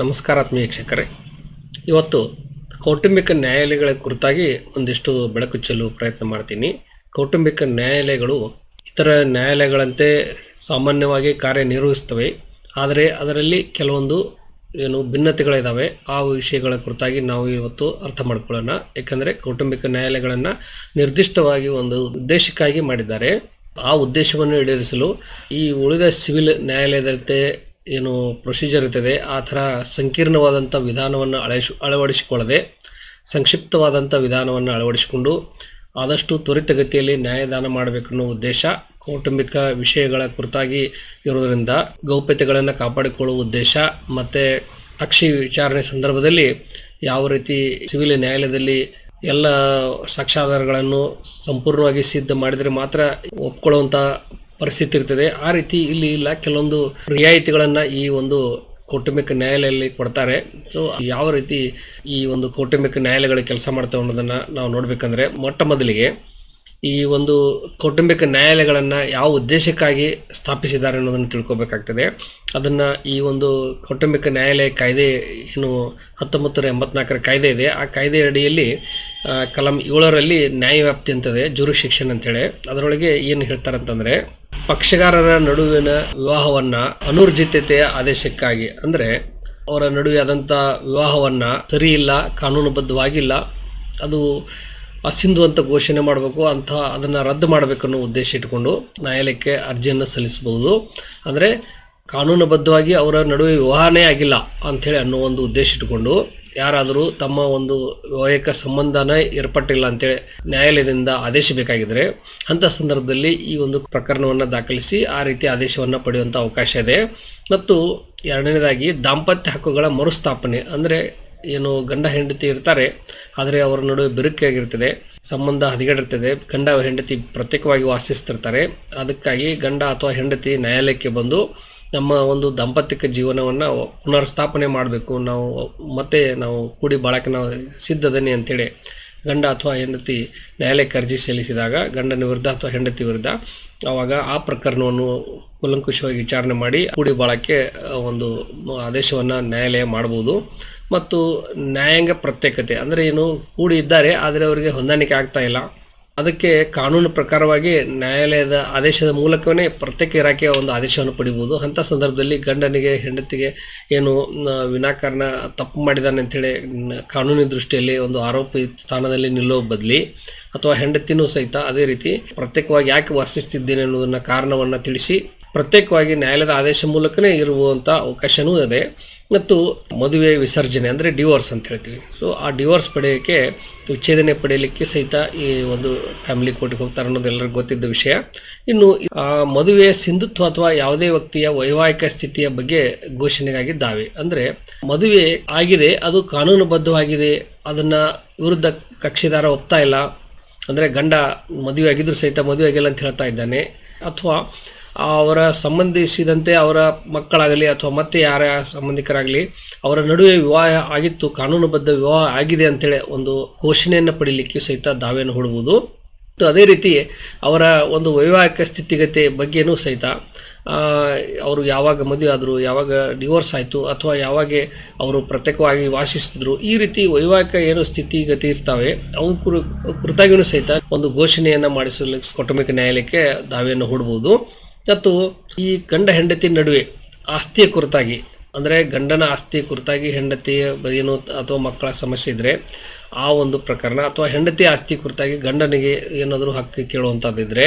ನಮಸ್ಕಾರ ಆತ್ಮೀಯ ವೀಕ್ಷಕರೇ. ಇವತ್ತು ಕೌಟುಂಬಿಕ ನ್ಯಾಯಾಲಯಗಳ ಕುರಿತಾಗಿ ಒಂದಿಷ್ಟು ಬೆಳಕು ಚೆಲ್ಲುವ ಪ್ರಯತ್ನ ಮಾಡ್ತೀನಿ. ಕೌಟುಂಬಿಕ ನ್ಯಾಯಾಲಯಗಳು ಇತರ ನ್ಯಾಯಾಲಯಗಳಂತೆ ಸಾಮಾನ್ಯವಾಗಿ ಕಾರ್ಯನಿರ್ವಹಿಸ್ತವೆ ಆದರೆ ಅದರಲ್ಲಿ ಕೆಲವೊಂದು ಏನು ಭಿನ್ನತೆಗಳಿದ್ದಾವೆ ಆ ವಿಷಯಗಳ ಕುರಿತಾಗಿ ನಾವು ಇವತ್ತು ಅರ್ಥ ಮಾಡ್ಕೊಳ್ಳೋಣ. ಯಾಕಂದರೆ ಕೌಟುಂಬಿಕ ನ್ಯಾಯಾಲಯಗಳನ್ನು ನಿರ್ದಿಷ್ಟವಾಗಿ ಒಂದು ಉದ್ದೇಶಕ್ಕಾಗಿ ಮಾಡಿದ್ದಾರೆ. ಆ ಉದ್ದೇಶವನ್ನು ಈಡೇರಿಸಲು ಈ ಉಳಿದ ಸಿವಿಲ್ ನ್ಯಾಯಾಲಯದಂತೆ ಏನು ಪ್ರೊಸೀಜರ್ ಇರ್ತದೆ, ಆ ಥರ ಸಂಕೀರ್ಣವಾದಂಥ ವಿಧಾನವನ್ನು ಅಳವಡಿಸಿ ಅಳವಡಿಸಿಕೊಳ್ಳದೆ, ಸಂಕ್ಷಿಪ್ತವಾದಂಥ ವಿಧಾನವನ್ನು ಅಳವಡಿಸಿಕೊಂಡು ಆದಷ್ಟು ತ್ವರಿತಗತಿಯಲ್ಲಿ ನ್ಯಾಯದಾನ ಮಾಡಬೇಕನ್ನೋ ಉದ್ದೇಶ, ಕೌಟುಂಬಿಕ ವಿಷಯಗಳ ಕುರಿತಾಗಿ ಇರೋದರಿಂದ ಗೌಪ್ಯತೆಗಳನ್ನು ಕಾಪಾಡಿಕೊಳ್ಳುವ ಉದ್ದೇಶ, ಮತ್ತು ಸಾಕ್ಷಿ ವಿಚಾರಣೆ ಸಂದರ್ಭದಲ್ಲಿ ಯಾವ ರೀತಿ ಸಿವಿಲ್ ನ್ಯಾಯಾಲಯದಲ್ಲಿ ಎಲ್ಲ ಸಾಕ್ಷ್ಯಾಧಾರಗಳನ್ನು ಸಂಪೂರ್ಣವಾಗಿ ಸಿದ್ಧ ಮಾಡಿದರೆ ಮಾತ್ರ ಒಪ್ಕೊಳ್ಳುವಂಥ ಪರಿಸ್ಥಿತಿ ಇರ್ತದೆ. ಆ ರೀತಿ ಇಲ್ಲಿ ಇಲ್ಲ. ಕೆಲವೊಂದು ರಿಯಾಯಿತಿಗಳನ್ನು ಈ ಒಂದು ಕೌಟುಂಬಿಕ ನ್ಯಾಯಾಲಯದಲ್ಲಿ ಕೊಡ್ತಾರೆ. ಸೊ ಯಾವ ರೀತಿ ಈ ಒಂದು ಕೌಟುಂಬಿಕ ನ್ಯಾಯಾಲಯಗಳು ಕೆಲಸ ಮಾಡ್ತವೆ ಅನ್ನೋದನ್ನು ನಾವು ನೋಡಬೇಕಂದ್ರೆ ಮೊಟ್ಟ ಮೊದಲಿಗೆ ಈ ಒಂದು ಕೌಟುಂಬಿಕ ನ್ಯಾಯಾಲಯಗಳನ್ನು ಯಾವ ಉದ್ದೇಶಕ್ಕಾಗಿ ಸ್ಥಾಪಿಸಿದ್ದಾರೆ ಅನ್ನೋದನ್ನು ತಿಳ್ಕೊಬೇಕಾಗ್ತದೆ. ಅದನ್ನು ಈ ಒಂದು ಕೌಟುಂಬಿಕ ನ್ಯಾಯಾಲಯ ಕಾಯ್ದೆ ಏನು ಹತ್ತೊಂಬತ್ತು ನೂರ ಎಂಬತ್ನಾಲ್ಕರ ಕಾಯ್ದೆ ಇದೆ. ಆ ಕಾಯ್ದೆ ಅಡಿಯಲ್ಲಿ ಕಲಂ ಏಳರಲ್ಲಿ ನ್ಯಾಯವ್ಯಾಪ್ತಿ ಅಂತದೆ, ಜುರು ಶಿಕ್ಷಣ ಅಂತೇಳಿ. ಅದರೊಳಗೆ ಏನು ಹೇಳ್ತಾರೆ ಅಂತಂದರೆ ಪಕ್ಷಗಾರರ ನಡುವಿನ ವಿವಾಹವನ್ನು ಅನೂರ್ಜಿತತೆಯ ಆದೇಶಕ್ಕಾಗಿ, ಅಂದರೆ ಅವರ ನಡುವೆ ಆದಂಥ ವಿವಾಹವನ್ನು ಸರಿ ಕಾನೂನುಬದ್ಧವಾಗಿಲ್ಲ, ಅದು ಅಸಿಂಧು ಅಂತ ಘೋಷಣೆ ಮಾಡಬೇಕು ಅಂತ ಅದನ್ನು ರದ್ದು ಮಾಡಬೇಕನ್ನೋ ಉದ್ದೇಶ ಇಟ್ಕೊಂಡು ನ್ಯಾಯಾಲಯಕ್ಕೆ ಅರ್ಜಿಯನ್ನು ಸಲ್ಲಿಸಬಹುದು. ಅಂದರೆ ಕಾನೂನುಬದ್ಧವಾಗಿ ಅವರ ನಡುವೆ ವಿವಾಹನೇ ಆಗಿಲ್ಲ ಅಂಥೇಳಿ ಅನ್ನೋ ಒಂದು ಉದ್ದೇಶ ಇಟ್ಕೊಂಡು ಯಾರಾದರೂ ತಮ್ಮ ಒಂದು ವೈಯಕ್ತಿಕ ಸಂಬಂಧನ ಏರ್ಪಟ್ಟಿಲ್ಲ ಅಂತೇಳಿ ನ್ಯಾಯಾಲಯದಿಂದ ಆದೇಶ ಬೇಕಾಗಿದ್ರೆ ಅಂತ ಸಂದರ್ಭದಲ್ಲಿ ಈ ಒಂದು ಪ್ರಕರಣವನ್ನು ದಾಖಲಿಸಿ ಆ ರೀತಿ ಆದೇಶವನ್ನು ಪಡೆಯುವಂಥ ಅವಕಾಶ ಇದೆ. ಮತ್ತು ಎರಡನೇದಾಗಿ ದಾಂಪತ್ಯ ಹಕ್ಕುಗಳ ಮರುಸ್ಥಾಪನೆ ಅಂದರೆ ಏನು ಗಂಡ ಹೆಂಡತಿ ಇರ್ತಾರೆ, ಆದರೆ ಅವರ ನಡುವೆ ಬಿರುಕಿಯಾಗಿರ್ತದೆ ಸಂಬಂಧ ಹದಗೆಡಿರ್ತದೆ, ಗಂಡ ಹೆಂಡತಿ ಪ್ರತ್ಯೇಕವಾಗಿ ವಾಸಿಸ್ತಿರ್ತಾರೆ. ಅದಕ್ಕಾಗಿ ಗಂಡ ಅಥವಾ ಹೆಂಡತಿ ನ್ಯಾಯಾಲಯಕ್ಕೆ ಬಂದು ನಮ್ಮ ಒಂದು ದಾಂಪತ್ಯಕ ಜೀವನವನ್ನು ಪುನರ್ಸ್ಥಾಪನೆ ಮಾಡಬೇಕು. ನಾವು ಮತ್ತೆ ನಾವು ಕೂಡಿ ಬಾಳಕ್ಕೆ ನಾವು ಸಿದ್ಧದನಿ ಅಂತೇಳಿ ಗಂಡ ಅಥವಾ ಹೆಂಡತಿ ನ್ಯಾಯಾಲಯಕ್ಕೆ ಅರ್ಜಿ ಸಲ್ಲಿಸಿದಾಗ, ಗಂಡನ ವಿರುದ್ಧ ಅಥವಾ ಹೆಂಡತಿ ವಿರುದ್ಧ ಆವಾಗ ಆ ಪ್ರಕರಣವನ್ನು ಕೂಲಂಕುಷವಾಗಿ ವಿಚಾರಣೆ ಮಾಡಿ ಕೂಡಿ ಬಾಳಕ್ಕೆ ಒಂದು ಆದೇಶವನ್ನು ನ್ಯಾಯಾಲಯ ಮಾಡ್ಬೋದು. ಮತ್ತು ನ್ಯಾಯಾಂಗ ಪ್ರತ್ಯೇಕತೆ ಅಂದರೆ ಏನು, ಕೂಡಿ ಇದ್ದಾರೆ, ಆದರೆ ಅವರಿಗೆ ಹೊಂದಾಣಿಕೆ ಆಗ್ತಾ ಇಲ್ಲ. ಅದಕ್ಕೆ ಕಾನೂನು ಪ್ರಕಾರವಾಗಿ ನ್ಯಾಯಾಲಯದ ಆದೇಶದ ಮೂಲಕವೇ ಪ್ರತ್ಯೇಕ ಇಲಾಖೆಯ ಒಂದು ಆದೇಶವನ್ನು ಪಡಿಬೋದು ಅಂಥ ಸಂದರ್ಭದಲ್ಲಿ ಗಂಡನಿಗೆ, ಹೆಂಡತಿಗೆ ಏನು ವಿನಾಕಾರಣ ತಪ್ಪು ಮಾಡಿದಾನೆ ಅಂಥೇಳಿ ಕಾನೂನಿನ ದೃಷ್ಟಿಯಲ್ಲಿ ಒಂದು ಆರೋಪಿ ಸ್ಥಾನದಲ್ಲಿ ನಿಲ್ಲೋ ಬದಲಿ, ಅಥವಾ ಹೆಂಡತಿನೂ ಸಹಿತ ಅದೇ ರೀತಿ ಪ್ರತ್ಯೇಕವಾಗಿ ಯಾಕೆ ವಾಸಿಸ್ತಿದ್ದೇನೆ ಅನ್ನೋದನ್ನ ಕಾರಣವನ್ನು ತಿಳಿಸಿ, ಪ್ರತ್ಯೇಕವಾಗಿ ನ್ಯಾಯಾಲಯದ ಆದೇಶ ಮೂಲಕನೇ ಇರುವಂಥ ಅವಕಾಶನೂ ಇದೆ. ಮತ್ತು ಮದುವೆ, ವಿಸರ್ಜನೆ ಅಂದರೆ ಡಿವೋರ್ಸ್ ಅಂತ ಹೇಳ್ತೀವಿ. ಸೊ ಆ ಡಿವೋರ್ಸ್ ಪಡೆಯೋಕ್ಕೆ ವಿಚ್ಛೇದನೆ ಪಡೆಯಲಿಕ್ಕೆ ಸಹಿತ ಈ ಒಂದು ಫ್ಯಾಮಿಲಿ ಕೋರ್ಟ್ಗೆ ಹೋಗ್ತಾರೆ ಅನ್ನೋದು ಎಲ್ಲರಿಗೂ ಗೊತ್ತಿದ್ದ ವಿಷಯ. ಇನ್ನು ಆ ಮದುವೆಯ ಸಿಂಧುತ್ವ ಅಥವಾ ಯಾವುದೇ ವ್ಯಕ್ತಿಯ ವೈವಾಹಿಕ ಸ್ಥಿತಿಯ ಬಗ್ಗೆ ಘೋಷಣೆಗಾಗಿ ದಾವೆ ಅಂದರೆ ಮದುವೆ ಆಗಿದೆ, ಅದು ಕಾನೂನುಬದ್ಧವಾಗಿದೆ, ಅದನ್ನು ವಿರುದ್ಧ ಕಕ್ಷಿದಾರ ಒಪ್ತಾ ಇಲ್ಲ. ಅಂದರೆ ಗಂಡ ಮದುವೆ ಆಗಿದ್ರು ಸಹಿತ ಮದುವೆ ಆಗಿಲ್ಲ ಅಂತ ಹೇಳ್ತಾ ಇದ್ದಾನೆ. ಅಥವಾ ಅವರ ಸಂಬಂಧಿಸಿದಂತೆ ಅವರ ಮಕ್ಕಳಾಗಲಿ ಅಥವಾ ಮತ್ತೆ ಯಾರ ಸಂಬಂಧಿಕರಾಗಲಿ, ಅವರ ನಡುವೆ ವಿವಾಹ ಆಗಿತ್ತು, ಕಾನೂನುಬದ್ಧ ವಿವಾಹ ಆಗಿದೆ ಅಂತೇಳಿ ಒಂದು ಘೋಷಣೆಯನ್ನು ಪಡೀಲಿಕ್ಕೆ ಸಹಿತ ದಾವೆಯನ್ನು ಹೂಡುವುದು ಮತ್ತು ಅದೇ ರೀತಿ ಅವರ ಒಂದು ವೈವಾಹಿಕ ಸ್ಥಿತಿಗತಿ ಬಗ್ಗೆನೂ ಸಹಿತ ಅವರು ಯಾವಾಗ ಮದುವೆ ಆದರು, ಯಾವಾಗ ಡಿವೋರ್ಸ್ ಆಯಿತು, ಅಥವಾ ಯಾವಾಗ ಅವರು ಪ್ರತ್ಯೇಕವಾಗಿ ವಾಸಿಸ್ತಿದ್ರು, ಈ ರೀತಿ ವೈವಾಹಿಕ ಏನು ಸ್ಥಿತಿಗತಿ ಇರ್ತವೆ, ಅವು ಕುರು ಕುರಿತಾಗಿಯೂ ಸಹಿತ ಒಂದು ಘೋಷಣೆಯನ್ನು ಮಾಡಿಸಲಿಕ್ಕೆ ಕೌಟುಂಬಿಕ ನ್ಯಾಯಾಲಯಕ್ಕೆ ದಾವೆಯನ್ನು ಹೂಡಬಹುದು ಮತ್ತು ಈ ಗಂಡ ಹೆಂಡತಿ ನಡುವೆ ಆಸ್ತಿಯ ಕುರಿತಾಗಿ, ಅಂದರೆ ಗಂಡನ ಆಸ್ತಿ ಕುರಿತಾಗಿ ಹೆಂಡತಿ ಏನು ಅಥವಾ ಮಕ್ಕಳ ಸಮಸ್ಯೆ ಇದ್ದರೆ ಆ ಒಂದು ಪ್ರಕರಣ, ಅಥವಾ ಹೆಂಡತಿ ಆಸ್ತಿ ಕುರಿತಾಗಿ ಗಂಡನಿಗೆ ಏನಾದರೂ ಹಕ್ಕು ಕೇಳುವಂಥದ್ದಿದ್ರೆ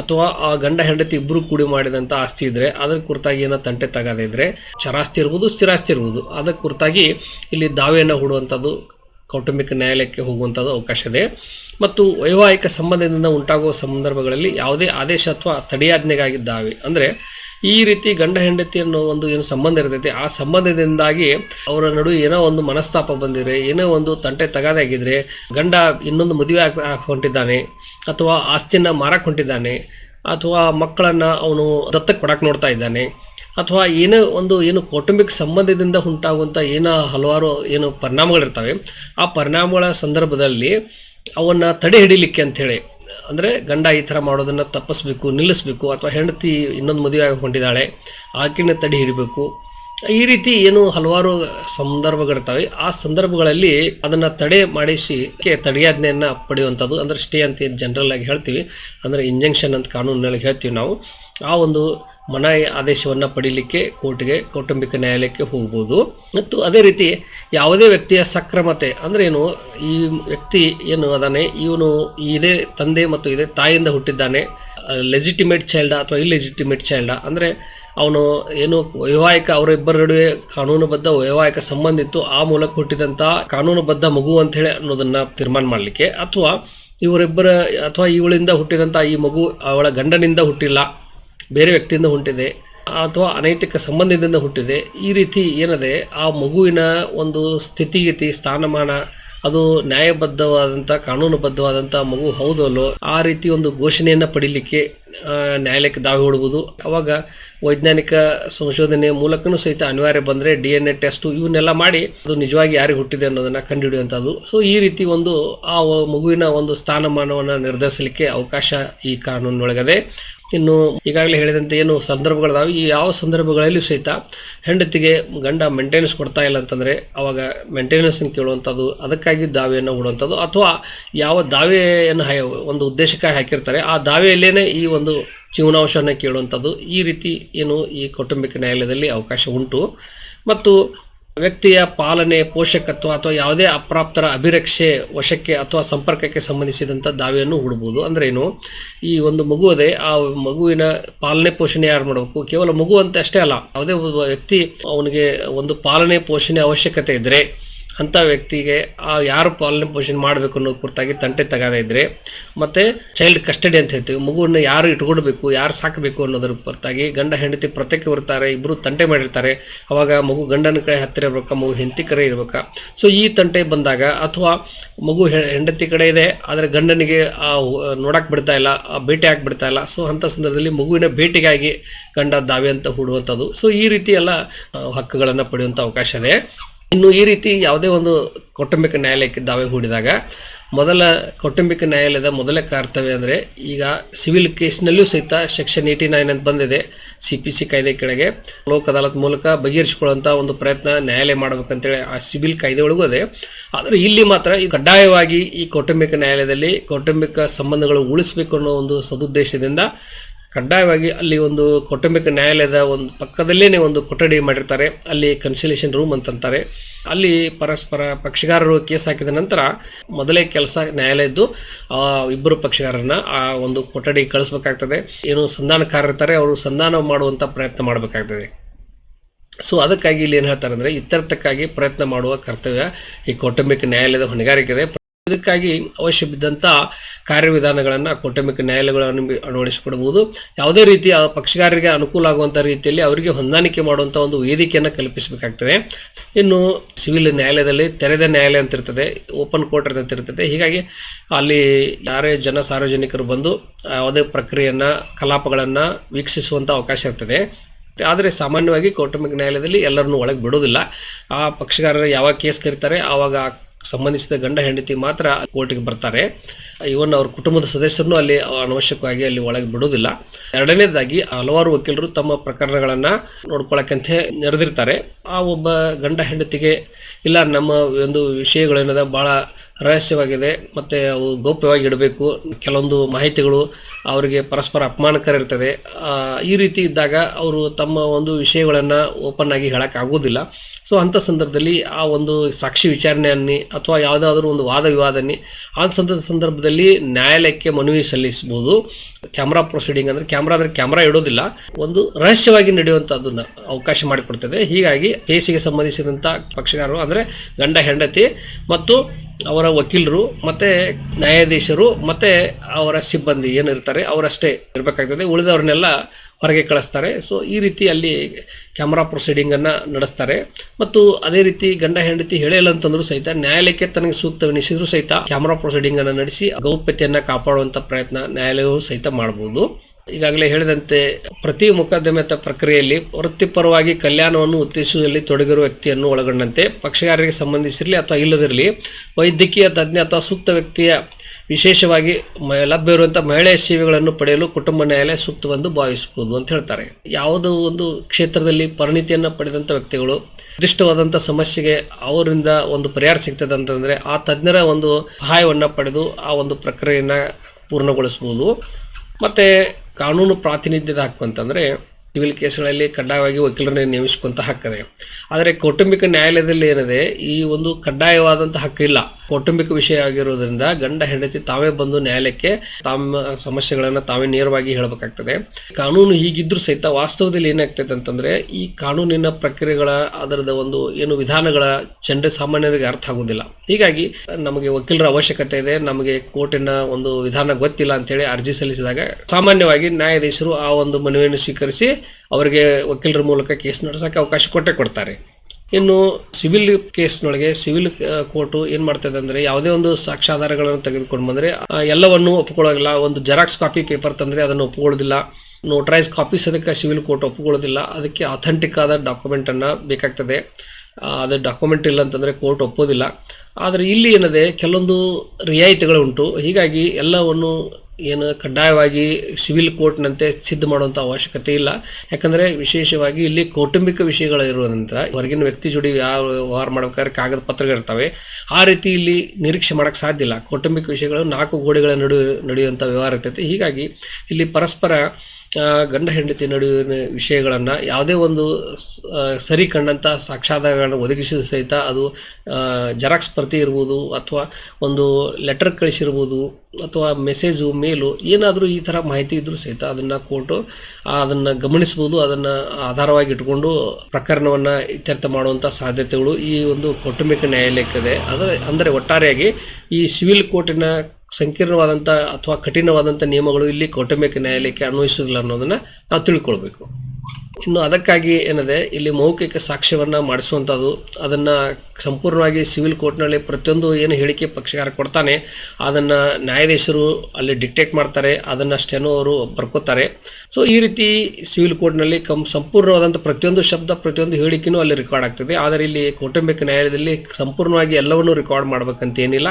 ಅಥವಾ ಆ ಗಂಡ ಹೆಂಡತಿ ಇಬ್ಬರು ಕೂಡಿ ಮಾಡಿದಂಥ ಆಸ್ತಿ ಇದ್ದರೆ ಅದರ ಕುರಿತಾಗಿ ಏನೋ ತಂಟೆ ತಗೋದಿದ್ರೆ ಚರಾಸ್ತಿ ಇರ್ಬೋದು, ಸ್ಥಿರಾಸ್ತಿ ಇರ್ಬೋದು ಅದಕ್ಕೆ ಕುರಿತಾಗಿ ಇಲ್ಲಿ ದಾವೆಯನ್ನು ಹೂಡುವಂಥದ್ದು ಕೌಟುಂಬಿಕ ನ್ಯಾಯಾಲಯಕ್ಕೆ ಹೋಗುವಂಥದ್ದು ಅವಕಾಶ ಇದೆ. ಮತ್ತು ವೈವಾಹಿಕ ಸಂಬಂಧದಿಂದ ಉಂಟಾಗುವ ಸಂದರ್ಭಗಳಲ್ಲಿ ಯಾವುದೇ ಆದೇಶ ಅಥವಾ ತಡೆಯಾಜ್ಞೆಗಾಗಿದ್ದಾವೆ. ಅಂದರೆ ಈ ರೀತಿ ಗಂಡ ಹೆಂಡತಿ ಅನ್ನೋ ಒಂದು ಏನು ಸಂಬಂಧ ಇರ್ತೈತಿ, ಆ ಸಂಬಂಧದಿಂದಾಗಿ ಅವರ ನಡುವೆ ಏನೋ ಒಂದು ಮನಸ್ತಾಪ ಬಂದಿದ್ರೆ, ಏನೋ ಒಂದು ತಂಟೆ ತಗಾದಾಗಿದ್ರೆ ಗಂಡ ಇನ್ನೊಂದು ಮದುವೆ ಹೊಂಟಿದ್ದಾನೆ ಅಥವಾ ಆಸ್ತಿನ ಮಾರಕ್ಕೆ ಹೊಂಟಿದ್ದಾನೆ, ಅಥವಾ ಮಕ್ಕಳನ್ನ ಅವನು ದತ್ತಕ್ಕೆ ಕೊಡಕ್ಕೆ ನೋಡ್ತಾ ಇದ್ದಾನೆ, ಅಥವಾ ಏನೋ ಒಂದು ಏನು ಕೌಟುಂಬಿಕ ಸಂಬಂಧದಿಂದ ಉಂಟಾಗುವಂಥ ಏನೋ ಹಲವಾರು ಏನು ಪರಿಣಾಮಗಳಿರ್ತವೆ. ಆ ಪರಿಣಾಮಗಳ ಸಂದರ್ಭದಲ್ಲಿ ಅವನ್ನ ತಡೆ ಹಿಡಿಲಿಕ್ಕೆ ಅಂಥೇಳಿ ಅಂದರೆ ಗಂಡ ಈ ಥರ ಮಾಡೋದನ್ನು ತಪ್ಪಿಸ್ಬೇಕು, ನಿಲ್ಲಿಸ್ಬೇಕು, ಅಥವಾ ಹೆಂಡತಿ ಇನ್ನೊಂದು ಮದುವೆ ಆಗಿಕೊಂಡಿದ್ದಾಳೆ, ಆಕೆನ ತಡೆ ಹಿಡಿಬೇಕು. ಈ ರೀತಿ ಏನು ಹಲವಾರು ಸಂದರ್ಭಗಳಿರ್ತವೆ. ಆ ಸಂದರ್ಭಗಳಲ್ಲಿ ಅದನ್ನ ತಡೆ ಮಾಡಿಸಿ ತಡೆಯಾಜ್ಞೆಯನ್ನ ಪಡೆಯುವಂಥದ್ದು, ಅಂದ್ರೆ ಸ್ಟೇ ಅಂತ ಜನರಲ್ ಆಗಿ ಹೇಳ್ತೀವಿ. ಅಂದ್ರೆ ಇಂಜೆಕ್ಷನ್ ಅಂತ ಕಾನೂನಿನಲ್ಲಿ ಹೇಳ್ತೀವಿ ನಾವು. ಆ ಒಂದು ಮನಾಯಿ ಆದೇಶವನ್ನ ಪಡೀಲಿಕ್ಕೆ ಕೋರ್ಟ್ಗೆ, ಕೌಟುಂಬಿಕ ನ್ಯಾಯಾಲಯಕ್ಕೆ ಹೋಗ್ಬೋದು. ಮತ್ತು ಅದೇ ರೀತಿ ಯಾವುದೇ ವ್ಯಕ್ತಿಯ ಸಕ್ರಮತೆ ಅಂದ್ರೆ ಏನು, ಈ ವ್ಯಕ್ತಿ ಏನು ಅದಾನೆ, ಇವನು ಇದೇ ತಂದೆ ಮತ್ತು ಇದೇ ತಾಯಿಯಿಂದ ಹುಟ್ಟಿದ್ದಾನೆ, ಲೆಜಿಟಿಮೇಟ್ ಚೈಲ್ಡ ಅಥವಾ ಇಲ್ಲೆಜಿಟಿಮೇಟ್ ಚೈಲ್ಡ ಅಂದ್ರೆ ಅವನು ಏನು ವೈವಾಹಿಕ, ಅವರಿಬ್ಬರ ನಡುವೆ ಕಾನೂನುಬದ್ಧ ವೈವಾಹಿಕ ಸಂಬಂಧ ಇತ್ತು, ಆ ಮೂಲಕ ಹುಟ್ಟಿದಂತ ಕಾನೂನುಬದ್ಧ ಮಗು ಅಂತ ಹೇಳಿ ಅನ್ನೋದನ್ನ ತೀರ್ಮಾನ ಮಾಡಲಿಕ್ಕೆ. ಅಥವಾ ಇವರಿಬ್ಬರ ಅಥವಾ ಇವಳಿಂದ ಹುಟ್ಟಿದಂಥ ಈ ಮಗು ಅವಳ ಗಂಡನಿಂದ ಹುಟ್ಟಿಲ್ಲ ಬೇರೆ ವ್ಯಕ್ತಿಯಿಂದ ಹುಟ್ಟಿದೆ ಅಥವಾ ಅನೈತಿಕ ಸಂಬಂಧದಿಂದ ಹುಟ್ಟಿದೆ, ಈ ರೀತಿ ಏನದೆ, ಆ ಮಗುವಿನ ಒಂದು ಸ್ಥಿತಿಗತಿ ಸ್ಥಾನಮಾನ, ಅದು ನ್ಯಾಯಬದ್ಧವಾದಂಥ ಕಾನೂನುಬದ್ಧವಾದಂಥ ಮಗು ಹೌದಲ್ಲೋ, ಆ ರೀತಿ ಒಂದು ಘೋಷಣೆಯನ್ನ ಪಡಿಲಿಕ್ಕೆ ನ್ಯಾಯಾಲಯಕ್ಕೆ ದಾವೆ ಹೊಡ್ಬೋದು ಅವಾಗ ವೈಜ್ಞಾನಿಕ ಸಂಶೋಧನೆ ಮೂಲಕನೂ ಸಹಿತ ಅನಿವಾರ್ಯ ಬಂದರೆ ಡಿ ಎನ್ ಎ ಟೆಸ್ಟು ಇವನ್ನೆಲ್ಲ ಮಾಡಿ ಅದು ನಿಜವಾಗಿ ಯಾರಿಗೆ ಹುಟ್ಟಿದೆ ಅನ್ನೋದನ್ನು ಕಂಡುಹಿಡಿಯುವಂಥದ್ದು. ಸೊ ಈ ರೀತಿ ಒಂದು ಆ ಮಗುವಿನ ಒಂದು ಸ್ಥಾನಮಾನವನ್ನು ನಿರ್ಧರಿಸಲಿಕ್ಕೆ ಅವಕಾಶ ಈ ಕಾನೂನಿನೊಳಗದೆ. ಇನ್ನು ಈಗಾಗಲೇ ಹೇಳಿದಂತೆ ಏನು ಸಂದರ್ಭಗಳಿದಾವೆ. ಈ ಯಾವ ಸಂದರ್ಭಗಳಲ್ಲೂ ಸಹಿತ ಹೆಂಡತಿಗೆ ಗಂಡ ಮೇಂಟೆನೆನ್ಸ್ ಕೊಡ್ತಾ ಇಲ್ಲ ಅಂತಂದರೆ ಅವಾಗ ಮೇಂಟೆನೆನ್ಸ್ ಕೇಳುವಂಥದ್ದು, ಅದಕ್ಕಾಗಿ ದಾವೆಯನ್ನು ಹೂಡುವಂಥದ್ದು. ಅಥವಾ ಯಾವ ದಾವೆಯನ್ನು ಒಂದು ಉದ್ದೇಶಕ್ಕಾಗಿ ಹಾಕಿರ್ತಾರೆ. ಆ ದಾವೆಯಲ್ಲೇನೆ ಈ ಒಂದು ಜೀವನಾಂಶವನ್ನು ಕೇಳುವಂಥದ್ದು ಈ ರೀತಿ ಏನು ಈ ಕೌಟುಂಬಿಕ ನ್ಯಾಯಾಲಯದಲ್ಲಿ ಅವಕಾಶ ಉಂಟು. ಮತ್ತು ವ್ಯಕ್ತಿಯ ಪಾಲನೆ, ಪೋಷಕತ್ವ ಅಥವಾ ಯಾವುದೇ ಅಪ್ರಾಪ್ತರ ಅಭಿರಕ್ಷೆ ವಶಕ್ಕೆ ಅಥವಾ ಸಂಪರ್ಕಕ್ಕೆ ಸಂಬಂಧಿಸಿದಂಥ ದಾವೆಯನ್ನು ಹೂಡ್ಬೋದು ಅಂದ್ರೆ ಏನು? ಈ ಒಂದು ಮಗು ಆ ಮಗುವಿನ ಪಾಲನೆ, ಪೋಷಣೆ ಯಾರು ಮಾಡಬೇಕು? ಕೇವಲ ಮಗು ಅಂತ ಅಷ್ಟೇ ಅಲ್ಲ, ಯಾವುದೇ ಒಬ್ಬ ವ್ಯಕ್ತಿ ಅವನಿಗೆ ಒಂದು ಪಾಲನೆ, ಪೋಷಣೆ ಅವಶ್ಯಕತೆ ಇದ್ರೆ ಅಂಥ ವ್ಯಕ್ತಿಗೆ ಆ ಯಾರು ಪಾಲನೆ ಪೋಷಣೆ ಮಾಡಬೇಕು ಅನ್ನೋ ಕುರಿತಾಗಿ ತಂಟೆ ತಗಾದ ಇದ್ರೆ, ಮತ್ತೆ ಚೈಲ್ಡ್ ಕಸ್ಟಡಿ ಅಂತ ಹೇಳ್ತೀವಿ, ಮಗುವನ್ನು ಯಾರು ಇಟ್ಕೊಡ್ಬೇಕು, ಯಾರು ಸಾಕಬೇಕು ಅನ್ನೋದ್ರ ಹೊರತಾಗಿ ಗಂಡ, ಹೆಂಡತಿ ಪ್ರತ್ಯೇಕ ಬರ್ತಾರೆ ಇಬ್ಬರು ತಂಟೆ ಮಾಡಿರ್ತಾರೆ, ಅವಾಗ ಮಗು ಗಂಡನ ಕಡೆ ಹತ್ತಿರ ಇರ್ಬೇಕಾ, ಮಗು ಹೆಂಡತಿ ಕಡೆ ಇರ್ಬೇಕಾ? ಸೊ ಈ ತಂಟೆ ಬಂದಾಗ ಅಥವಾ ಮಗು ಹೆಂಡತಿ ಕಡೆ ಇದೆ, ಆದರೆ ಗಂಡನಿಗೆ ಆ, ನೋಡಕ್ ಬಿಡ್ತಾ ಇಲ್ಲ ಭೇಟಿ ಹಾಕಿ ಇಲ್ಲ ಸೊ ಅಂಥ ಸಂದರ್ಭದಲ್ಲಿ ಮಗುವಿನ ಭೇಟಿಗಾಗಿ ಗಂಡ ದಾವೆ ಅಂತ ಹೂಡುವಂಥದ್ದು. ಸೊ ಈ ರೀತಿ ಎಲ್ಲ ಹಕ್ಕುಗಳನ್ನು ಪಡೆಯುವಂಥ ಅವಕಾಶ ಇದೆ. ಇನ್ನು ಈ ರೀತಿ ಯಾವುದೇ ಒಂದು ಕೌಟುಂಬಿಕ ನ್ಯಾಯಾಲಯಕ್ಕೆ ದಾವೆ ಹೂಡಿದಾಗ ಮೊದಲ ಕೌಟುಂಬಿಕ ನ್ಯಾಯಾಲಯದ ಮೊದಲ ಕರ್ತವ್ಯ ಅಂದರೆ ಈಗ ಸಿವಿಲ್ ಕೇಸ್ನಲ್ಲೂ ಸಹಿತ ಸೆಕ್ಷನ್ ಏಯ್ಟಿ ನೈನ್ ಅಂತ ಬಂದಿದೆ ಸಿ ಪಿ ಸಿ ಕಾಯ್ದೆ ಕೆಳಗೆ. ಲೋಕ ಅದಾಲತ್ ಮೂಲಕ ಬಗೆಹರಿಸಿಕೊಳ್ಳುವಂಥ ಒಂದು ಪ್ರಯತ್ನ ನ್ಯಾಯಾಲಯ ಮಾಡಬೇಕಂತೇಳಿ ಆ ಸಿವಿಲ್ ಕಾಯ್ದೆ ಒಳಗೂ ಇದೆ. ಆದರೆ ಇಲ್ಲಿ ಮಾತ್ರ ಈ ಕಡ್ಡಾಯವಾಗಿ ಈ ಕೌಟುಂಬಿಕ ನ್ಯಾಯಾಲಯದಲ್ಲಿ ಕೌಟುಂಬಿಕ ಸಂಬಂಧಗಳು ಉಳಿಸಬೇಕು ಅನ್ನೋ ಒಂದು ಸದುದ್ದೇಶದಿಂದ ಕಡ್ಡಾಯವಾಗಿ ಅಲ್ಲಿ ಒಂದು ಕೌಟುಂಬಿಕ ನ್ಯಾಯಾಲಯದ ಒಂದು ಪಕ್ಕದಲ್ಲೇ ಒಂದು ಕೊಠಡಿ ಮಾಡಿರ್ತಾರೆ. ಅಲ್ಲಿ ಕನ್ಸಿಲೇಷನ್ ರೂಮ್ ಅಂತಂತಾರೆ. ಅಲ್ಲಿ ಪರಸ್ಪರ ಪಕ್ಷಗಾರರು ಕೇಸ್ ಹಾಕಿದ ನಂತರ ಮೊದಲೇ ಕೆಲಸ ನ್ಯಾಯಾಲಯದ್ದು ಆ ಇಬ್ಬರು ಪಕ್ಷಗಾರರನ್ನ ಆ ಒಂದು ಕೊಠಡಿ ಕಳಿಸ್ಬೇಕಾಗ್ತದೆ. ಏನು ಸಂಧಾನಕಾರರಿರ್ತಾರೆ ಅವರು ಸಂಧಾನ ಮಾಡುವಂತ ಪ್ರಯತ್ನ ಮಾಡಬೇಕಾಗ್ತದೆ. ಸೊ ಅದಕ್ಕಾಗಿ ಇಲ್ಲಿ ಏನು ಹೇಳ್ತಾರೆ ಅಂದರೆ, ಇತ್ಯರ್ಥಕ್ಕಾಗಿ ಪ್ರಯತ್ನ ಮಾಡುವ ಕರ್ತವ್ಯ ಈ ಕೌಟುಂಬಿಕ ನ್ಯಾಯಾಲಯದ ಹೊಣೆಗಾರಿಕೆ ಇದೆ ಇದಕ್ಕಾಗಿ ಅವಶ್ಯ ಬಿದ್ದಂಥ ಕಾರ್ಯವಿಧಾನಗಳನ್ನು ಕೌಟುಂಬಿಕ ನ್ಯಾಯಾಲಯಗಳನ್ನು ಅಳವಡಿಸಿಕೊಡಬಹುದು ಯಾವುದೇ ರೀತಿಯ ಪಕ್ಷಗಾರರಿಗೆ ಅನುಕೂಲ ಆಗುವಂಥ ರೀತಿಯಲ್ಲಿ ಅವರಿಗೆ ಹೊಂದಾಣಿಕೆ ಮಾಡುವಂಥ ಒಂದು ವೇದಿಕೆಯನ್ನು ಕಲ್ಪಿಸಬೇಕಾಗ್ತದೆ. ಇನ್ನು ಸಿವಿಲ್ ನ್ಯಾಯಾಲಯದಲ್ಲಿ ತೆರೆದ ನ್ಯಾಯಾಲಯ ಅಂತ ಇರ್ತದೆ, ಓಪನ್ ಕೋರ್ಟ್ ಅಂತ ಇರ್ತದೆ. ಹೀಗಾಗಿ ಅಲ್ಲಿ ಯಾರೇ ಜನ ಸಾರ್ವಜನಿಕರು ಬಂದು ಯಾವುದೇ ಪ್ರಕ್ರಿಯೆಯನ್ನು, ಕಲಾಪಗಳನ್ನು ವೀಕ್ಷಿಸುವಂಥ ಅವಕಾಶ ಇರ್ತದೆ. ಆದರೆ ಸಾಮಾನ್ಯವಾಗಿ ಕೌಟುಂಬಿಕ ನ್ಯಾಯಾಲಯದಲ್ಲಿ ಎಲ್ಲರನ್ನೂ ಒಳಗೆ ಬಿಡೋದಿಲ್ಲ. ಆ ಪಕ್ಷಗಾರರು ಯಾವಾಗ ಕೇಸ್ ಕರೀತಾರೆ, ಆವಾಗ ಸಂಬಂಧಿಸಿದ ಗಂಡ ಹೆಂಡತಿ ಮಾತ್ರ ಕೋರ್ಟಿಗೆ ಬರ್ತಾರೆ. ಇವನ್ ಅವ್ರ ಕುಟುಂಬದ ಸದಸ್ಯರನ್ನು ಅಲ್ಲಿ ಅನವಶ್ಯಕವಾಗಿ ಅಲ್ಲಿ ಒಳಗೆ ಬಿಡುವುದಿಲ್ಲ. ಎರಡನೇದಾಗಿ ಹಲವಾರು ವಕೀಲರು ತಮ್ಮ ಪ್ರಕರಣಗಳನ್ನ ನೋಡ್ಕೊಳಕಂತ ನೆರೆದಿರ್ತಾರೆ. ಆ ಒಬ್ಬ ಗಂಡ ಹೆಂಡತಿಗೆ ಇಲ್ಲ, ನಮ್ಮ ಒಂದು ವಿಷಯಗಳೇನದ ಬಹಳ ರಹಸ್ಯವಾಗಿದೆ, ಮತ್ತೆ ಅವು ಗೌಪ್ಯವಾಗಿ ಇಡಬೇಕು, ಕೆಲವೊಂದು ಮಾಹಿತಿಗಳು ಅವರಿಗೆ ಪರಸ್ಪರ ಅಪಮಾನಕರ ಇರ್ತದೆ. ಈ ರೀತಿ ಇದ್ದಾಗ ಅವರು ತಮ್ಮ ಒಂದು ವಿಷಯಗಳನ್ನು ಓಪನ್ ಆಗಿ ಹೇಳಕ್ ಆಗೋದಿಲ್ಲ ಸೊ ಅಂಥ ಸಂದರ್ಭದಲ್ಲಿ ಆ ಒಂದು ಸಾಕ್ಷಿ ವಿಚಾರಣೆಯನ್ನೇ ಅಥವಾ ಯಾವುದಾದ್ರೂ ಒಂದು ವಾದ ವಿವಾದ ಅನ್ನಿ ಆ ಸಂದ- ಸಂದರ್ಭದಲ್ಲಿ ನ್ಯಾಯಾಲಯಕ್ಕೆ ಮನವಿ ಸಲ್ಲಿಸಬಹುದು. ಕ್ಯಾಮ್ರಾ ಪ್ರೊಸೀಡಿಂಗ್ ಅಂದರೆ ಕ್ಯಾಮ್ರಾ ಅಂದರೆ ಕ್ಯಾಮ್ರಾ ಇಡೋದಿಲ್ಲ. ಒಂದು ರಹಸ್ಯವಾಗಿ ನಡೆಯುವಂಥದ್ದನ್ನು ಅವಕಾಶ ಮಾಡಿಕೊಡ್ತದೆ. ಹೀಗಾಗಿ ಕೇಸಿಗೆ ಸಂಬಂಧಿಸಿದಂಥ ಪಕ್ಷಗಾರರು ಅಂದರೆ ಗಂಡ, ಹೆಂಡತಿ ಮತ್ತು ಅವರ ವಕೀಲರು ಮತ್ತೆ ನ್ಯಾಯಾಧೀಶರು ಮತ್ತೆ ಅವರ ಸಿಬ್ಬಂದಿ ಏನಿರ್ತಾರೆ ಅವರಷ್ಟೇ ಇರಬೇಕಾಗ್ತದೆ. ಉಳಿದವ್ರನ್ನೆಲ್ಲ ಹೊರಗೆ ಕಳಿಸ್ತಾರೆ. ಸೊ ಈ ರೀತಿ ಅಲ್ಲಿ ಕ್ಯಾಮ್ರಾ ಪ್ರೊಸೀಡಿಂಗ್ ಅನ್ನ ನಡೆಸ್ತಾರೆ. ಮತ್ತು ಅದೇ ರೀತಿ ಗಂಡ, ಹೆಂಡತಿ ಹೇಳಿಲ್ಲ ಅಂತಂದ್ರೂ ಸಹಿತ ನ್ಯಾಯಾಲಯಕ್ಕೆ ತನಗೆ ಸೂಕ್ತವೆನಿಸಿದ್ರು ಸಹಿತ ಕ್ಯಾಮ್ರಾ ಪ್ರೊಸೀಡಿಂಗ್ ಅನ್ನ ನಡೆಸಿ ಗೌಪ್ಯತೆಯನ್ನು ಕಾಪಾಡುವಂತ ಪ್ರಯತ್ನ ನ್ಯಾಯಾಲಯವು ಸಹಿತ ಮಾಡಬಹುದು ಈಗಾಗಲೇ ಹೇಳಿದಂತೆ ಪ್ರತಿ ಮೊಕದ್ದಮೆ ಪ್ರಕ್ರಿಯೆಯಲ್ಲಿ ವೃತ್ತಿಪರವಾಗಿ ಕಲ್ಯಾಣವನ್ನು ಉತ್ತೇಜಿಸುವಲ್ಲಿ ತೊಡಗಿರುವ ವ್ಯಕ್ತಿಯನ್ನು ಒಳಗೊಂಡಂತೆ ಪಕ್ಷಗಾರರಿಗೆ ಸಂಬಂಧಿಸಿರಲಿ ಅಥವಾ ಇಲ್ಲದಿರಲಿ ವೈದ್ಯಕೀಯ ತಜ್ಞ ಅಥವಾ ಸೂಕ್ತ ವ್ಯಕ್ತಿಯ ವಿಶೇಷವಾಗಿ ಲಭ್ಯ ಇರುವಂಥ ಮಹಿಳೆಯ ಸೇವೆಗಳನ್ನು ಪಡೆಯಲು ಕುಟುಂಬ ನ್ಯಾಯಾಲಯ ಸೂಕ್ತವೆಂದು ಭಾವಿಸಬಹುದು ಅಂತ ಹೇಳ್ತಾರೆ. ಯಾವುದೋ ಒಂದು ಕ್ಷೇತ್ರದಲ್ಲಿ ಪರಿಣಿತಿಯನ್ನು ಪಡೆದಂಥ ವ್ಯಕ್ತಿಗಳು ನಿರ್ದಿಷ್ಟವಾದಂಥ ಸಮಸ್ಯೆಗೆ ಅವರಿಂದ ಒಂದು ಪರಿಹಾರ ಸಿಗ್ತದೆ ಅಂತಂದರೆ ಆ ತಜ್ಞರ ಒಂದು ಸಹಾಯವನ್ನು ಪಡೆದು ಆ ಒಂದು ಪ್ರಕ್ರಿಯೆಯನ್ನು ಪೂರ್ಣಗೊಳಿಸ್ಬೋದು ಮತ್ತು ಕಾನೂನು ಪ್ರಾತಿನಿಧ್ಯದ ಹಕ್ಕು ಅಂತಂದರೆ ಸಿವಿಲ್ ಕೇಸ್ಗಳಲ್ಲಿ ಕಡ್ಡಾಯವಾಗಿ ವಕೀಲರನ್ನು ನೇಮಿಸಿಕೊಂತ ಹಕ್ಕಿದೆ. ಆದರೆ ಕೌಟುಂಬಿಕ ನ್ಯಾಯಾಲಯದಲ್ಲಿ ಏನಿದೆ, ಈ ಒಂದು ಕಡ್ಡಾಯವಾದಂಥ ಹಕ್ಕು ಇಲ್ಲ. ಕೌಟುಂಬಿಕ ವಿಷಯ ಆಗಿರೋದ್ರಿಂದ ಗಂಡ ಹೆಂಡತಿ ತಾವೇ ಬಂದು ನ್ಯಾಯಾಲಯಕ್ಕೆ ತಮ್ಮ ಸಮಸ್ಯೆಗಳನ್ನು ತಾವೇ ನೇರವಾಗಿ ಹೇಳಬೇಕಾಗ್ತದೆ. ಕಾನೂನು ಹೀಗಿದ್ರು ಸಹಿತ ವಾಸ್ತವದಲ್ಲಿ ಏನಾಗ್ತೈತೆ ಅಂತಂದ್ರೆ, ಈ ಕಾನೂನಿನ ಪ್ರಕ್ರಿಯೆಗಳ ಅದರದ ಒಂದು ಏನು ವಿಧಾನಗಳ ಜನರ ಸಾಮಾನ್ಯರಿಗೆ ಅರ್ಥ ಆಗೋದಿಲ್ಲ. ಹೀಗಾಗಿ ನಮಗೆ ವಕೀಲರ ಅವಶ್ಯಕತೆ ಇದೆ, ನಮಗೆ ಕೋರ್ಟಿನ ಒಂದು ವಿಧಾನ ಗೊತ್ತಿಲ್ಲ ಅಂತೇಳಿ ಅರ್ಜಿ ಸಲ್ಲಿಸಿದಾಗ ಸಾಮಾನ್ಯವಾಗಿ ನ್ಯಾಯಾಧೀಶರು ಆ ಒಂದು ಮನವಿಯನ್ನು ಸ್ವೀಕರಿಸಿ ಅವರಿಗೆ ವಕೀಲರ ಮೂಲಕ ಕೇಸ್ ನಡೆಸಕ್ಕೆ ಅವಕಾಶ ಕೊಟ್ಟೆ ಕೊಡ್ತಾರೆ. ಇನ್ನು ಸಿವಿಲ್ ಕೇಸ್ನೊಳಗೆ ಸಿವಿಲ್ ಕೋರ್ಟು ಏನು ಮಾಡ್ತದೆ ಅಂದ್ರೆ ಯಾವುದೇ ಒಂದು ಸಾಕ್ಷ್ಯಾಧಾರಗಳನ್ನು ತೆಗೆದುಕೊಂಡು ಬಂದ್ರೆ ಎಲ್ಲವನ್ನು ಒಪ್ಕೊಳ್ಳೋದಿಲ್ಲ. ಒಂದು ಜೆರಾಕ್ಸ್ ಕಾಪಿ ಪೇಪರ್ ತಂದ್ರೆ ಅದನ್ನು ಒಪ್ಕೊಳ್ಳೋದಿಲ್ಲ. ನೋಟ್ರೈಸ್ ಕಾಪೀಸ್ ಅದಕ್ಕೆ ಸಿವಿಲ್ ಕೋರ್ಟ್ ಒಪ್ಕೊಳ್ಳೋದಿಲ್ಲ. ಅದಕ್ಕೆ ಅಥೆಂಟಿಕ್ ಆದ ಡಾಕ್ಯುಮೆಂಟ್ ಅನ್ನ ಬೇಕಾಗ್ತದೆ. ಅದು ಡಾಕ್ಯುಮೆಂಟ್ ಇಲ್ಲ ಅಂತಂದರೆ ಕೋರ್ಟ್ ಒಪ್ಪೋದಿಲ್ಲ. ಆದರೆ ಇಲ್ಲಿ ಏನದೆ, ಕೆಲವೊಂದು ರಿಯಾಯಿತಿಗಳು ಉಂಟು. ಹೀಗಾಗಿ ಎಲ್ಲವನ್ನು ಏನು ಕಡ್ಡಾಯವಾಗಿ ಸಿವಿಲ್ ಕೋರ್ಟ್ನಂತೆ ಸಿದ್ಧ ಮಾಡುವಂಥ ಅವಶ್ಯಕತೆ ಇಲ್ಲ. ಯಾಕಂದರೆ ವಿಶೇಷವಾಗಿ ಇಲ್ಲಿ ಕೌಟುಂಬಿಕ ವಿಷಯಗಳು ಇರುವುದರಿಂದ ಹೊರಗಿನ ವ್ಯಕ್ತಿ ಜೋಡಿ ಯಾವ ವ್ಯವಹಾರ ಮಾಡ್ಬೇಕಾದ್ರೆ ಕಾಗದ ಪತ್ರಗಳಿರ್ತವೆ ಆ ರೀತಿ ಇಲ್ಲಿ ನಿರೀಕ್ಷೆ ಮಾಡೋಕ್ಕೆ ಸಾಧ್ಯ ಇಲ್ಲ. ಕೌಟುಂಬಿಕ ವಿಷಯಗಳು ನಾಲ್ಕು ಗೋಡೆಗಳ ನಡುವೆ ನಡೆಯುವಂಥ ವ್ಯವಹಾರ ಇರ್ತೈತೆ. ಹೀಗಾಗಿ ಇಲ್ಲಿ ಪರಸ್ಪರ ಗಂಡ ಹೆಂಡತಿ ನಡುವಿನ ವಿಷಯಗಳನ್ನು ಯಾವುದೇ ಒಂದು ಸರಿ ಕಂಡಂಥ ಸಾಕ್ಷಾಧಾರಗಳನ್ನು ಒದಗಿಸಿದ ಸಹಿತ ಅದು ಜೆರಾಕ್ಸ್ ಪ್ರತಿ ಇರ್ಬೋದು ಅಥವಾ ಒಂದು ಲೆಟರ್ ಕಳಿಸಿರ್ಬೋದು ಅಥವಾ ಮೆಸೇಜು, ಮೇಲು ಏನಾದರೂ ಈ ಥರ ಮಾಹಿತಿ ಇದ್ದರೂ ಸಹಿತ ಅದನ್ನು ಕೊಟ್ಟು ಅದನ್ನು ಗಮನಿಸ್ಬೋದು, ಅದನ್ನು ಆಧಾರವಾಗಿ ಇಟ್ಕೊಂಡು ಪ್ರಕರಣವನ್ನು ಇತ್ಯರ್ಥ ಮಾಡುವಂಥ ಸಾಧ್ಯತೆಗಳು ಈ ಒಂದು ಕೌಟುಂಬಿಕ ನ್ಯಾಯಾಲಯಕ್ಕಿದೆ ಅದರ, ಅಂದರೆ ಒಟ್ಟಾರೆಯಾಗಿ ಈ ಸಿವಿಲ್ ಕೋರ್ಟಿನ ಸಂಕೀರ್ಣವಾದಂಥ ಅಥವಾ ಕಠಿಣವಾದಂಥ ನಿಯಮಗಳು ಇಲ್ಲಿ ಕೌಟುಂಬಿಕ ನ್ಯಾಯಾಲಯಕ್ಕೆ ಅನ್ವಯಿಸೋದಿಲ್ಲ ಅನ್ನೋದನ್ನು ನಾವು ತಿಳ್ಕೊಳ್ಬೇಕು. ಇನ್ನು ಅದಕ್ಕಾಗಿ ಏನಿದೆ, ಇಲ್ಲಿ ಮೌಖಿಕ ಸಾಕ್ಷ್ಯವನ್ನು ಮಾಡಿಸುವಂಥದ್ದು ಅದನ್ನು ಸಂಪೂರ್ಣವಾಗಿ ಸಿವಿಲ್ ಕೋರ್ಟ್ನಲ್ಲಿ ಪ್ರತಿಯೊಂದು ಏನು ಹೇಳಿಕೆ ಪಕ್ಷಕಾರ ಕೊಡ್ತಾನೆ, ಅದನ್ನು ನ್ಯಾಯಾಧೀಶರು ಅಲ್ಲಿ ಡಿಕ್ಟೇಟ್ ಮಾಡ್ತಾರೆ ಅದನ್ನು ಸ್ಟೆನೋ ಅವರು ಬರ್ಕೋತಾರೆ. ಸೊ ಈ ರೀತಿ ಸಿವಿಲ್ ಕೋರ್ಟ್ನಲ್ಲಿ ಕಂ ಸಂಪೂರ್ಣವಾದಂಥ ಪ್ರತಿಯೊಂದು ಶಬ್ದ, ಪ್ರತಿಯೊಂದು ಹೇಳಿಕೆನೂ ಅಲ್ಲಿ ರೆಕಾರ್ಡ್ ಆಗ್ತದೆ. ಆದರೆ ಇಲ್ಲಿ ಕೌಟುಂಬಿಕ ನ್ಯಾಯಾಲಯದಲ್ಲಿ ಸಂಪೂರ್ಣವಾಗಿ ಎಲ್ಲವನ್ನೂ ರೆಕಾರ್ಡ್ ಮಾಡ್ಬೇಕಂತ ಏನಿಲ್ಲ.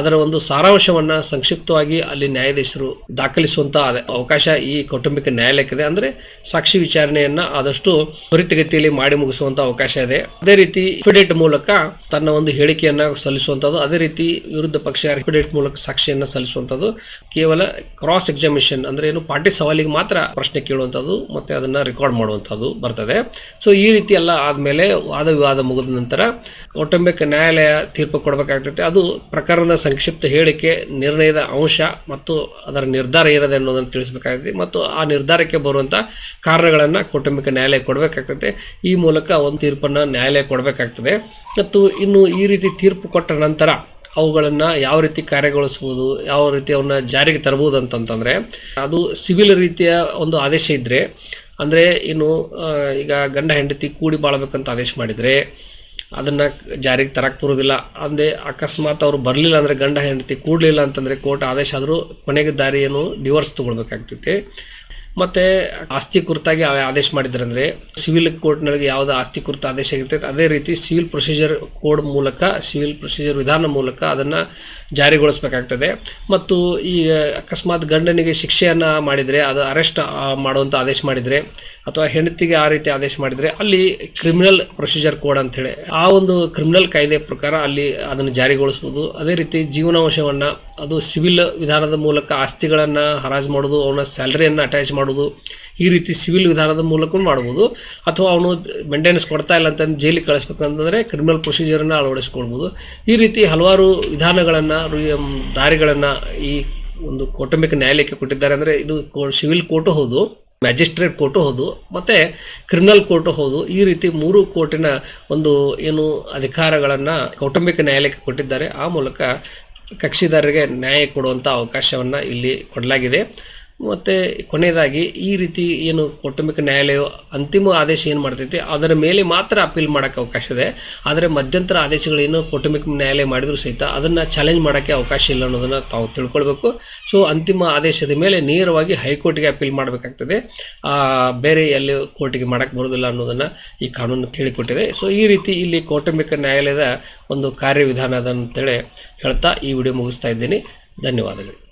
ಅದರ ಒಂದು ಸಾರಾಂಶವನ್ನು ಸಂಕ್ಷಿಪ್ತವಾಗಿ ಅಲ್ಲಿ ನ್ಯಾಯಾಧೀಶರು ದಾಖಲಿಸುವಂಥ ಅವಕಾಶ ಈ ಕೌಟುಂಬಿಕ ನ್ಯಾಯಾಲಯಕ್ಕಿದೆ. ಅಂದರೆ ಸಾಕ್ಷಿ ವಿಚಾರಣೆಯನ್ನು ಆದಷ್ಟು ತ್ವರಿತಗತಿಯಲ್ಲಿ ಮಾಡಿ ಮುಗಿಸುವಂತ ಅವಕಾಶ ಇದೆ. ಅದೇ ರೀತಿ ಫಿಡೇಟ್ ಮೂಲಕ ತನ್ನ ಒಂದು ಹೇಳಿಕೆಯನ್ನು ಸಲ್ಲಿಸುವಂತದ್ದು, ಅದೇ ರೀತಿ ವಿರುದ್ಧ ಪಕ್ಷ ಫಿಡೇಟ್ ಮೂಲಕ ಸಾಕ್ಷಿಯನ್ನ ಸಲ್ಲಿಸುವಂತದ್ದು, ಕೇವಲ ಕ್ರಾಸ್ ಎಕ್ಸಾಮಿನೇಷನ್ ಅಂದ್ರೆ ಏನು ಪಾರ್ಟಿ ಸವಾಲಿಗೆ ಮಾತ್ರ ಪ್ರಶ್ನೆ ಕೇಳುವಂತದ್ದು ಮತ್ತೆ ಅದನ್ನ ರೆಕಾರ್ಡ್ ಮಾಡುವಂತದ್ದು ಬರ್ತದೆ. ಸೊ ಈ ರೀತಿ ಎಲ್ಲ ಆದ್ಮೇಲೆ ವಾದ ವಿವಾದ ಮುಗಿದ ನಂತರ ಕೌಟುಂಬಿಕ ನ್ಯಾಯಾಲಯ ತೀರ್ಪು ಕೊಡಬೇಕಾಗ್ತೈತೆ. ಅದು ಪ್ರಕರಣದ ಸಂಕ್ಷಿಪ್ತ ಹೇಳಿಕೆ, ನಿರ್ಣಯದ ಅಂಶ ಮತ್ತು ಅದರ ನಿರ್ಧಾರ ಏನದೆ ಅನ್ನೋದನ್ನು ತಿಳಿಸಬೇಕಾಗುತ್ತೆ. ಮತ್ತು ಆ ನಿರ್ಧಾರಕ್ಕೆ ಬರುವಂತ ಕಾರಣಗಳನ್ನ ಕೌಟುಂಬಿಕ ನ್ಯಾಯಾಲಯ ಕೊಡಬೇಕಾಗ್ತದೆ. ಈ ಮೂಲಕ ಒಂದು ತೀರ್ಪನ್ನು ನ್ಯಾಯಾಲಯ ಕೊಡಬೇಕಾಗ್ತದೆ. ಮತ್ತು ಇನ್ನು ಈ ರೀತಿ ತೀರ್ಪು ಕೊಟ್ಟ ನಂತರ ಅವುಗಳನ್ನು ಯಾವ ರೀತಿ ಕಾರ್ಯಗೊಳಿಸ್ಬೋದು, ಯಾವ ರೀತಿ ಅವನ್ನ ಜಾರಿಗೆ ತರಬಹುದು ಅಂತಂತಂದರೆ, ಅದು ಸಿವಿಲ್ ರೀತಿಯ ಒಂದು ಆದೇಶ ಇದ್ದರೆ ಅಂದರೆ ಇನ್ನು ಈಗ ಗಂಡ ಹೆಂಡತಿ ಕೂಡಿ ಬಾಳ್ಬೇಕಂತ ಆದೇಶ ಮಾಡಿದರೆ, ಅದನ್ನು ಜಾರಿಗೆ ತರಕ್ಕೆ ಬರೋದಿಲ್ಲ. ಅಂದರೆ ಅಕಸ್ಮಾತ್ ಅವರು ಬರಲಿಲ್ಲ ಅಂದರೆ ಗಂಡ ಹೆಂಡತಿ ಕೂಡಲಿಲ್ಲ ಅಂತಂದರೆ ಕೋರ್ಟ್ ಆದೇಶ ಆದರೂ ಕೊನೆಗೆ ದಾರಿ ಏನು ಡಿವೋರ್ಸ್ ತೊಗೊಳ್ಬೇಕಾಗ್ತೈತಿ. ಮತ್ತು ಆಸ್ತಿ ಕುರಿತಾಗಿ ಆದೇಶ ಮಾಡಿದ್ರೆ ಅಂದರೆ ಸಿವಿಲ್ ಕೋರ್ಟ್ನೊಳಗೆ ಯಾವುದು ಆಸ್ತಿ ಕುರಿತ ಆದೇಶ ಇರ್ತೈತೆ, ಅದೇ ರೀತಿ ಸಿವಿಲ್ ಪ್ರೊಸೀಜರ್ ಕೋಡ್ ಮೂಲಕ, ಸಿವಿಲ್ ಪ್ರೊಸೀಜರ್ ವಿಧಾನ ಮೂಲಕ ಅದನ್ನು ಜಾರಿಗೊಳಿಸಬೇಕಾಗ್ತದೆ. ಮತ್ತು ಈ ಅಕಸ್ಮಾತ್ ಗಂಡನಿಗೆ ಶಿಕ್ಷೆಯನ್ನು ಮಾಡಿದರೆ, ಅದು ಅರೆಸ್ಟ್ ಮಾಡುವಂಥ ಆದೇಶ ಮಾಡಿದರೆ ಅಥವಾ ಹೆಂಡತಿಗೆ ಆ ರೀತಿ ಆದೇಶ ಮಾಡಿದರೆ ಅಲ್ಲಿ ಕ್ರಿಮಿನಲ್ ಪ್ರೊಸೀಜರ್ ಕೋಡ್ ಅಂತೇಳಿ ಆ ಒಂದು ಕ್ರಿಮಿನಲ್ ಕಾಯ್ದೆ ಪ್ರಕಾರ ಅಲ್ಲಿ ಅದನ್ನು ಜಾರಿಗೊಳಿಸ್ಬೋದು. ಅದೇ ರೀತಿ ಜೀವನಾಂಶವನ್ನು, ಅದು ಸಿವಿಲ್ ವಿಧಾನದ ಮೂಲಕ ಆಸ್ತಿಗಳನ್ನು ಹರಾಜು ಮಾಡೋದು, ಅವನ ಸ್ಯಾಲ್ರಿಯನ್ನು ಅಟ್ಯಾಚ್ ಮಾಡೋದು, ಈ ರೀತಿ ಸಿವಿಲ್ ವಿಧಾನದ ಮೂಲಕ ಮಾಡ್ಬೋದು. ಅಥವಾ ಅವನು ಮೇಂಟೆನೆನ್ಸ್ ಕೊಡ್ತಾ ಇಲ್ಲ ಅಂತಂದು ಜೈಲಿಗೆ ಕಳಿಸ್ಬೇಕಂತಂದರೆ ಕ್ರಿಮಿನಲ್ ಪ್ರೊಸೀಜರನ್ನು ಅಳವಡಿಸ್ಕೊಳ್ಬೋದು. ಈ ರೀತಿ ಹಲವಾರು ವಿಧಾನಗಳನ್ನು ದಾರಿಗಳನ್ನು ಈ ಒಂದು ಕೌಟುಂಬಿಕ ನ್ಯಾಯಾಲಯಕ್ಕೆ ಕೊಟ್ಟಿದ್ದಾರೆ. ಅಂದರೆ ಇದು ಸಿವಿಲ್ ಕೋರ್ಟು ಹೌದು. ಮ್ಯಾಜಿಸ್ಟ್ರೇಟ್ ಕೋರ್ಟು ಹೌದು, ಮತ್ತು ಕ್ರಿಮಿನಲ್ ಕೋರ್ಟು ಹೌದು. ಈ ರೀತಿ ಮೂರು ಕೋರ್ಟಿನ ಒಂದು ಏನು ಅಧಿಕಾರಗಳನ್ನು ಕೌಟುಂಬಿಕ ನ್ಯಾಯಾಲಯಕ್ಕೆ ಕೊಟ್ಟಿದ್ದಾರೆ. ಆ ಮೂಲಕ ಕಕ್ಷಿದಾರರಿಗೆ ನ್ಯಾಯ ಕೊಡುವಂಥ ಅವಕಾಶವನ್ನು ಇಲ್ಲಿ ಕೊಡಲಾಗಿದೆ. ಮತ್ತು ಕೊನೆಯದಾಗಿ ಈ ರೀತಿ ಏನು ಕೌಟುಂಬಿಕ ನ್ಯಾಯಾಲಯ ಅಂತಿಮ ಆದೇಶ ಏನು ಮಾಡ್ತೈತಿ, ಅದರ ಮೇಲೆ ಮಾತ್ರ ಅಪೀಲ್ ಮಾಡೋಕ್ಕೆ ಅವಕಾಶ ಇದೆ. ಆದರೆ ಮಧ್ಯಂತರ ಆದೇಶಗಳೇನು ಕೌಟುಂಬಿಕ ನ್ಯಾಯಾಲಯ ಮಾಡಿದರೂ ಸಹಿತ ಅದನ್ನು ಚಾಲೆಂಜ್ ಮಾಡೋಕ್ಕೆ ಅವಕಾಶ ಇಲ್ಲ ಅನ್ನೋದನ್ನು ತಾವು ತಿಳ್ಕೊಳ್ಬೇಕು. ಸೊ ಅಂತಿಮ ಆದೇಶದ ಮೇಲೆ ನೇರವಾಗಿ ಹೈಕೋರ್ಟ್ಗೆ ಅಪೀಲ್ ಮಾಡಬೇಕಾಗ್ತದೆ. ಬೇರೆ ಎಲ್ಲಿ ಕೋರ್ಟಿಗೆ ಮಾಡೋಕ್ಕೆ ಬರೋದಿಲ್ಲ ಅನ್ನೋದನ್ನು ಈ ಕಾನೂನು ಕೇಳಿಕೊಟ್ಟಿದೆ. ಸೊ ಈ ರೀತಿ ಇಲ್ಲಿ ಕೌಟುಂಬಿಕ ನ್ಯಾಯಾಲಯದ ಒಂದು ಕಾರ್ಯವಿಧಾನ ಅದ ಅಂತೇಳಿ ಹೇಳ್ತಾ ಈ ವಿಡಿಯೋ ಮುಗಿಸ್ತಾ ಇದ್ದೀನಿ. ಧನ್ಯವಾದಗಳು.